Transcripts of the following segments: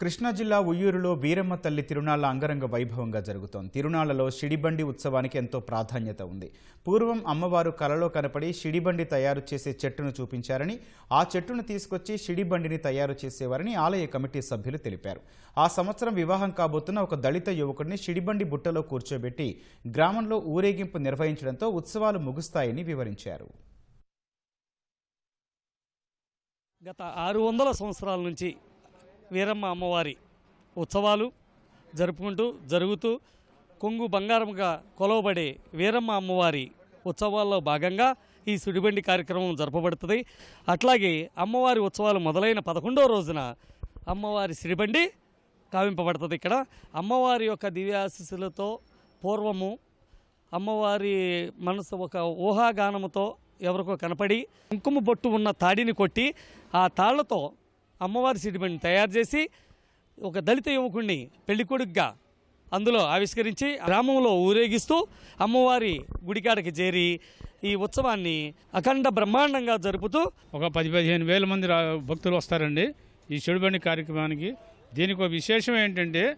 కృష్ణా జిల్లా ఉయ్యూరులో వీరమ్మ తల్లి తిరునాళ్ళ అంగరంగ వైభవంగా జరుగుతోంది. తిరునాళ్ళలో షిడిబండి ఉత్సవానికి ఎంతో ప్రాధాన్యత ఉంది. పూర్వం అమ్మవారు కలలో కనపడి షిడిబండి తయారు చేసే చెట్టును చూపించారని ఆ చెట్టును తీసుకొచ్చి షిడిబండిని తయారు చేసేవారని ఆలయ కమిటీ సభ్యులు తెలిపారు. ఆ సంవత్సరం వివాహం కాబోతున్న ఒక దళిత యువకుడిని షిడిబండి బుట్టలో కూర్చోబెట్టి గ్రామంలో ఊరేగింపు నిర్వహించడంతో ఉత్సవాలు ముగుస్తాయని వివరించారు. గత ఆరు వందల సంవత్సరాల నుంచి వీరమ్మ అమ్మవారి ఉత్సవాలు జరుపుకుంటూ జరుగుతూ కొంగు బంగారంగా కొలవబడే వీరమ్మ అమ్మవారి ఉత్సవాల్లో భాగంగా ఈ సుడిబండి కార్యక్రమం జరపబడుతుంది. అట్లాగే అమ్మవారి ఉత్సవాలు మొదలైన పదకొండో రోజున అమ్మవారి సిడిబండి కావింపబడుతుంది ఇక్కడ. అమ్మవారి యొక్క దివ్యాశిస్సులతో పూర్వము అమ్మవారి మనసు ఒక ఊహాగానముతో ఎవరికో కనపడి కుంకుమ బొట్టు ఉన్న తాడిని కొట్టి ఆ తాళ్ళతో అమ్మవారి సిడిబండిని తయారు చేసి ఒక దళిత యువకుడిని పెళ్ళికొడుగ్గా అందులో ఆవిష్కరించి గ్రామంలో ఊరేగిస్తూ అమ్మవారి గుడికాడకి చేరి ఈ ఉత్సవాన్ని అఖండ బ్రహ్మాండంగా జరుపుతూ ఒక పది పదిహేను వేల మంది రా- భక్తులు వస్తారండి ఈ చెడుబండి కార్యక్రమానికి. దీనికి ఒక విశేషం ఏంటంటే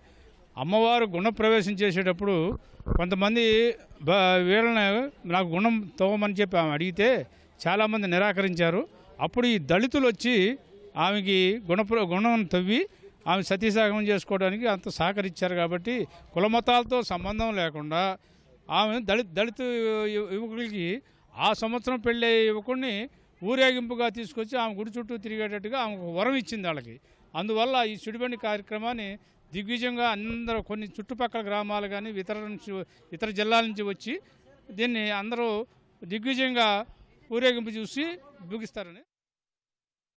అమ్మవారు గుణప్రవేశం చేసేటప్పుడు కొంతమంది బ- వీళ్ళని నాకు గుణం తవ్వమని చెప్పి ఆమె అడిగితే చాలామంది నిరాకరించారు. అప్పుడు ఈ దళితులు వచ్చి ఆమెకి గుణప్ర గుణం తవ్వి ఆమె సతీసాగమం చేసుకోవడానికి అంత సహకరించారు కాబట్టి కులమతాలతో సంబంధం లేకుండా ఆమె దళిత దళిత యువకులకి ఆ సంవత్సరం పెళ్ళే యువకుడిని ఊరేగింపుగా తీసుకొచ్చి ఆమె గుడి చుట్టూ తిరిగేటట్టుగా ఆమెకు వరం ఇచ్చింది వాళ్ళకి అందువల్ల ఈ సుడిబండి కార్యక్రమాన్ని దిగ్విజయంగా అందరూ కొన్ని చుట్టుపక్కల గ్రామాలు కానీ ఇతర నుంచి ఇతర జిల్లాల నుంచి వచ్చి దీన్ని అందరూ దిగ్విజయంగా ఊరేగింపు చూసి ముగిస్తారని